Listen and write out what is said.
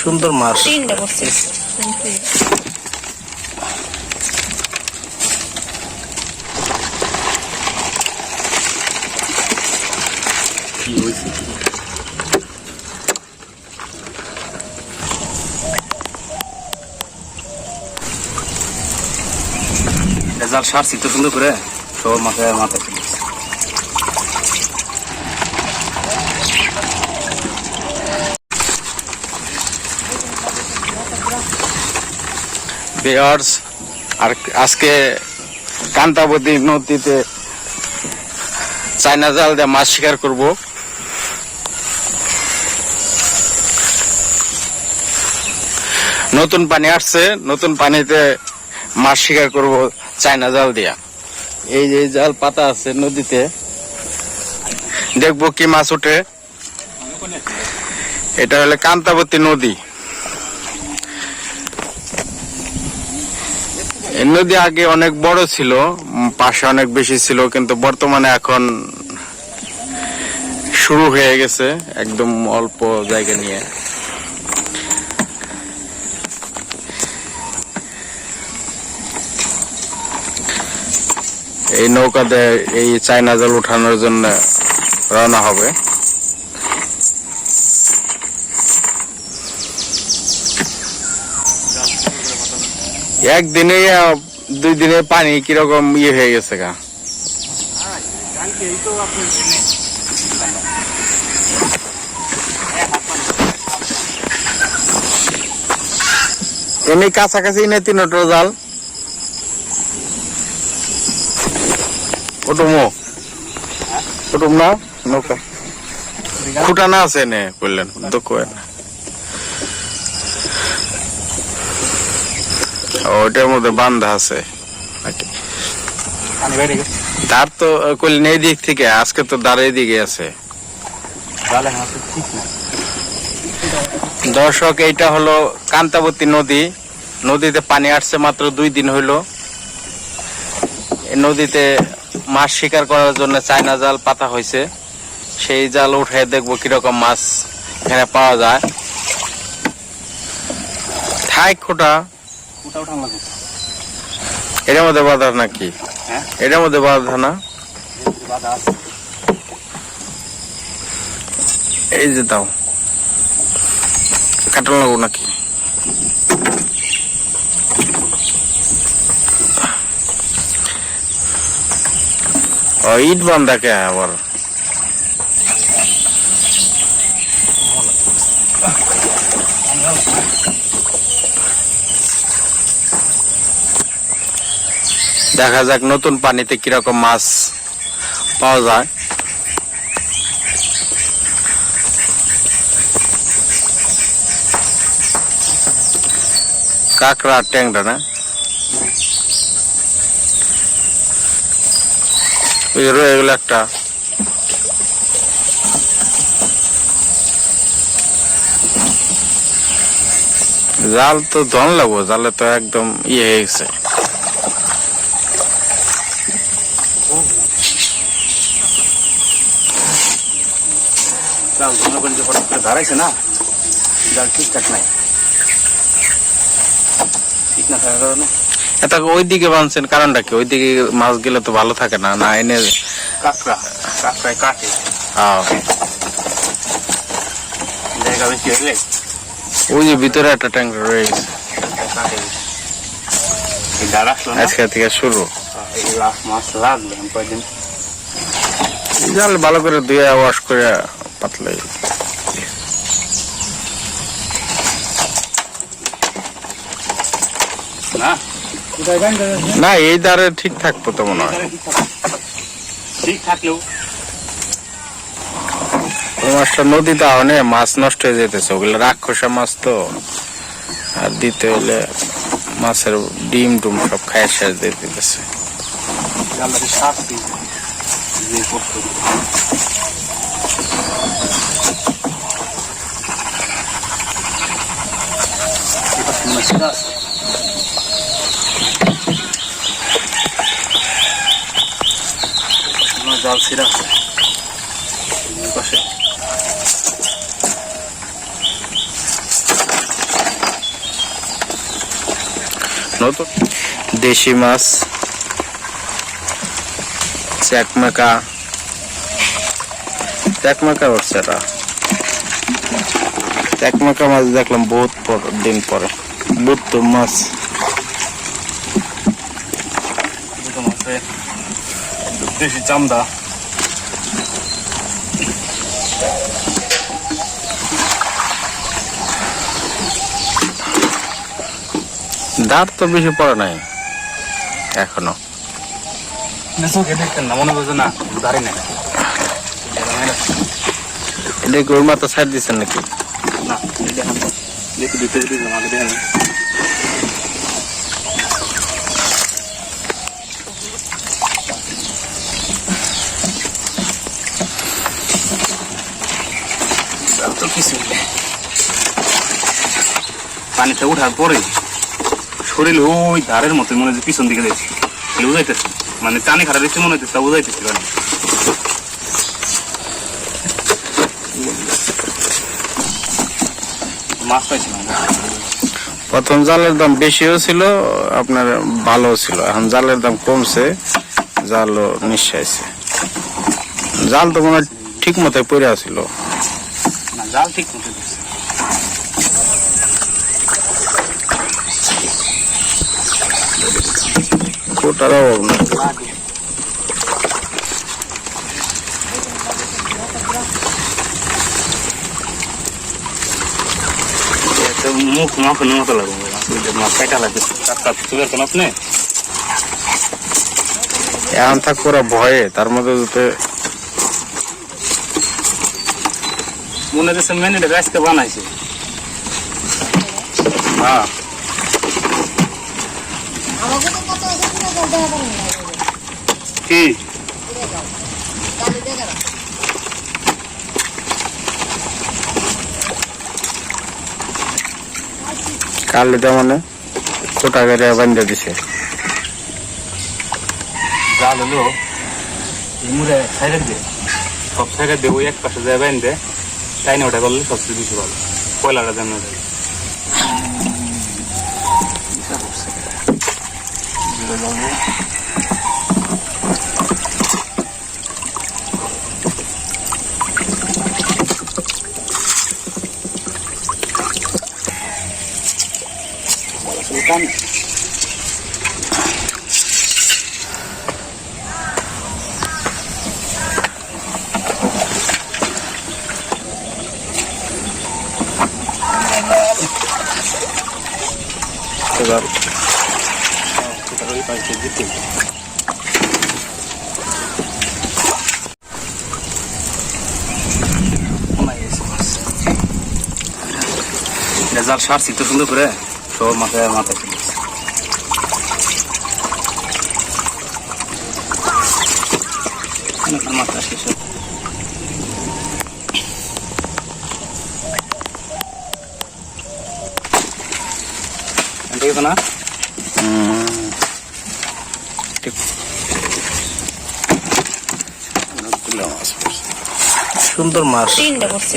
সুন্দর মাছ। তিনটা করছে জাল সারছি তো সুন্দর করে। সব মাথায় মাথায় আর আজকে কান্তাবতী নদীতে চায়না জাল দিয়ে মাছ শিকার করব। নতুন পানি আসছে, নতুন পানিতে মাছ শিকার করব চায়না জাল দিয়া। এই যে জাল পাতা আছে নদীতে, দেখব কি মাছ ওঠে। এটা হলো কান্তাবতী নদী। নদী আগে অনেক বড় ছিল পাশে অনেক বেশি ছিল, কিন্তু বর্তমানে এখন শুরু হয়ে গেছে একদম অল্প জায়গা নিয়ে। এই নৌকাতে এই চায়না জল উঠানোর জন্য রওনা হবে। একদিনে দুই দিনে পানি কীরকম ইয়ে হয়ে গেছে গা? এমনি কাছাকাছি নে তিনটো জাল। ওটুমো ওটুম না? নৌকা। খুটানা আছে নে বললেন? তো কয় ওটার মধ্যে বান্ধা আছে? তার তো কইলেন এই দিক থেকে আজকে তো দাঁড়িয়ে দিকে আছে। দর্শক এইটা হলো কান্তাবতী নদী। নদীতে পানি আসছে মাত্র দুই দিন হইল। এই নদীতে মাছ শিকার করার জন্য চায়না জাল পাতা হয়েছে। সেই জাল উঠে দেখব কীরকম মাছ এখানে পাওয়া যায়। ঠাই খোটা এটার মধ্যে বাধা নাকি? হ্যাঁ? এটার মধ্যে বাধা না? এই যে দাও। কাটাল লাগবো নাকি? ইট বান্ধাকে আবার। দেখা যাক নতুন পানিতে কীরকম মাছ পাওয়া যায়। কাঁকড়া ট্যাংরা না? ওই যে রয়ে গেল একটা। জাল তো ধন লাগবো, জালে তো একদম ইয়ে হয়ে গেছে। জাল জনগণ যে হঠাৎ করে দাঁড়াইছে না জাল ঠিকঠাক নাই। ঠিক না থাকার কারণে? এটা ওই দিকে বানছেন কারণটা কি? ওই দিকে মাছ গেলে তো ভালো থাকে না না এনে কাঁকড়া কাঁকড়ায় কাটে। জায়গা বেশি হলে ওই যে ভিতরে একটা ট্যাংরা রয়ে গেছে। কাটে। এই ডাল আসলো না? আজকে থেকে শুরু। মাছ লাগল আমি কয়দিন জাল ভালো করে ধুয়ে ওয়াশ করে পাতলে। না? এই দ্বারে ঠিক থাকব তো মনে হয়। ঠিক থাকলেও। মাছটা নদীতে আহনে মাছ নষ্ট হয়ে যেতেছে। ওগুলো রাক্ষসা মাছ তো। আর দিতে হলে মাছের ডিম টুম সব খায় শেষ দিয়ে দিতেছে। Gracias. জাল ছিঁড়া আছে দেশি মাছ চাকমাকা চ্যাকমেকা উঠছে এটা। চ্যাকমেকা মাছ দেখলাম বহুত পর- দিন পরে। বুদ্ধ মাছ। দেশি চামদা দাঁত তো বেশি পড়ে নাই এখনও। দেখতেন না মনে করছে না দাঁড়ি নাই এটা কি ওর মাথা ছাড় দিচ্ছেন নাকি? না উঠার পরে শরীর ওই ধারের মতো মনে হচ্ছে পিছন দিকে দেখছি বুঝাইতেছে মানে টানে খারাপ মনে হচ্ছে তা বুঝাইতেছি মাছ পাইছিলাম। প্রথম জালের দাম বেশিও ছিল আপনার ভালো ছিল। এখন জালের দাম কমছে জালও নিঃশ্বাসে জাল তো মনে ঠিক মতো পড়ে আছিল। না জাল ঠিক মতো দিচ্ছে কোটার অভাব মুখ মাখানোর মতো লাগবে কাটা লাগবে কাটটা কোন আপনি এখন থাক ভয়ে তার মধ্যে যাতে মনে হচ্ছে মেনুটা গাছকে বানাইছে। হ্যাঁ। কি? দেখে মানে কোটা করে বান্ধে দিছে। জাল হলো মুড়ে সাইডে দিয়ে সব সাইডে দিয়ে ওই এক পাশে যায় বান্ধে তাই না ওটা করলে সবচেয়ে বেশি ভালো কয়লাটা যেন Thank ওই পাশে দিতে জাল সারছি তো সুন্দর করে সব মাথায় মাথায়। অনেকটা মাথা শেষ এটা না। সুন্দর মাছ তিনটা করছে